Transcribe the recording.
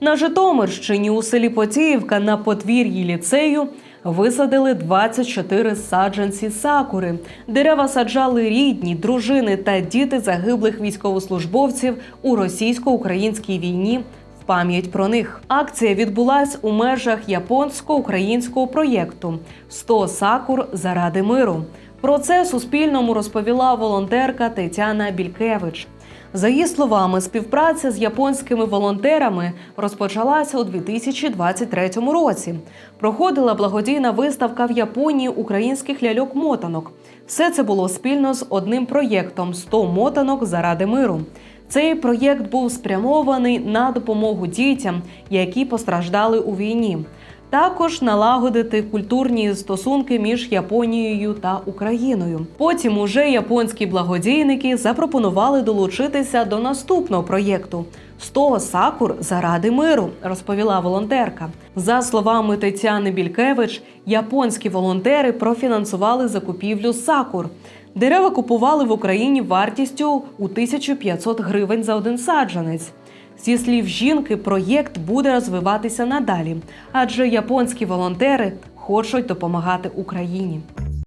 На Житомирщині у селі Потіївка на подвір'ї ліцею висадили 24 саджанці сакури. Дерева саджали рідні, дружини та діти загиблих військовослужбовців у російсько-українській війні. Пам'ять про них акція відбулась у межах японсько-українського проєкту «100 сакур заради миру. Про це Суспільному розповіла волонтерка Тетяна Бількевич. За її словами, співпраця з японськими волонтерами розпочалася у 2023 році. Проходила благодійна виставка в Японії українських ляльок-мотанок. Все це було спільно з одним проєктом «100 мотанок заради миру. Цей проєкт був спрямований на допомогу дітям, які постраждали у війні. Також налагодити культурні стосунки між Японією та Україною. Потім уже японські благодійники запропонували долучитися до наступного проєкту «100 сакур заради миру, розповіла волонтерка. За словами Тетяни Бількевич, японські волонтери профінансували закупівлю сакур. Дерева купували в Україні вартістю у 1500 гривень за один саджанець. Зі слів жінки, проєкт буде розвиватися надалі, адже японські волонтери хочуть допомагати Україні.